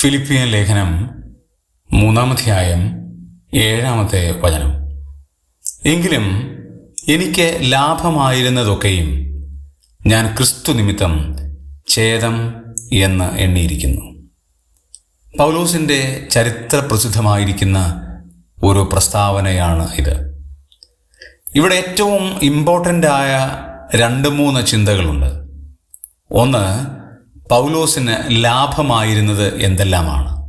Philippian ലേഖനം മൂന്നാമധ്യായം ഏഴാമത്തെ വചനം. എങ്കിലും എനിക്ക് ലാഭമായിരുന്നതൊക്കെയും ഞാൻ ക്രിസ്തു നിമിത്തം ഛേദം എന്ന് എണ്ണിയിരിക്കുന്നു. പൗലോസിന്റെ ചരിത്ര പ്രസിദ്ധമായിരിക്കുന്ന ഒരു പ്രസ്താവനയാണ് ഇത്. ഇവിടെ ഏറ്റവും ഇമ്പോർട്ടന്റ് ആയ രണ്ട് മൂന്ന് ചിന്തകളുണ്ട്. ഒന്ന് പൗലോസിന് ലാഭമായിരുന്നത് എന്തെല്ലാമാണ്?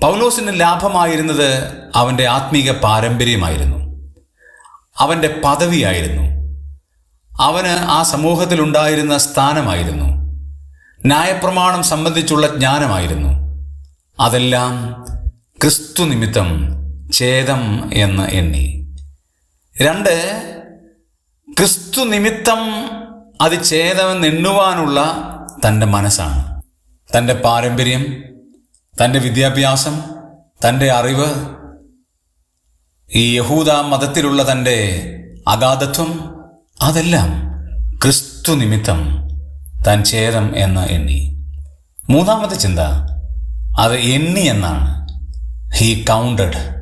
പൗലോസിന് ലാഭമായിരുന്നത് അവന്റെ ആത്മീക പാരമ്പര്യമായിരുന്നു. അവന്റെ പദവിയായിരുന്നു. അവന് ആ സമൂഹത്തിലുണ്ടായിരുന്ന സ്ഥാനമായിരുന്നു. ന്യായപ്രമാണം സംബന്ധിച്ചുള്ള ജ്ഞാനമായിരുന്നു. അതെല്ലാം ക്രിസ്തു നിമിത്തം ഛേദം എന്ന് എണ്ണി. രണ്ട് ക്രിസ്തു നിമിത്തം അത് ഛേദമെന്ന് എണ്ണുവാനുള്ള തന്റെ മനസ്സാണ്. തന്റെ പാരമ്പര്യം തന്റെ വിദ്യാഭ്യാസം തന്റെ അറിവ് ഈ യഹൂദ മതത്തിലുള്ള തന്റെ അഗാധത്വം അതെല്ലാം ക്രിസ്തു നിമിത്തം തൻ ചേരം എന്ന് എണ്ണി. മൂന്നാമത്തെ ചിന്ത അത് എണ്ണി എന്നാണ്. ഹീ കൗണ്ടഡ്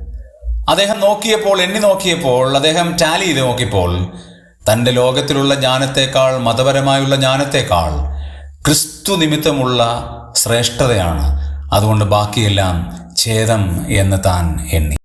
അദ്ദേഹം നോക്കിയപ്പോൾ എണ്ണി നോക്കിയപ്പോൾ അദ്ദേഹം ടാലി ചെയ്ത് നോക്കിയപ്പോൾ തന്റെ ലോകത്തിലുള്ള ജ്ഞാനത്തെക്കാൾ മതപരമായുള്ള ജ്ഞാനത്തെക്കാൾ ക്രിസ്തു നിമിത്തമുള്ള ശ്രേഷ്ഠതയാണ്. അതുകൊണ്ട് ബാക്കിയെല്ലാം ഛേദം എന്ന് താൻ എണ്ണി.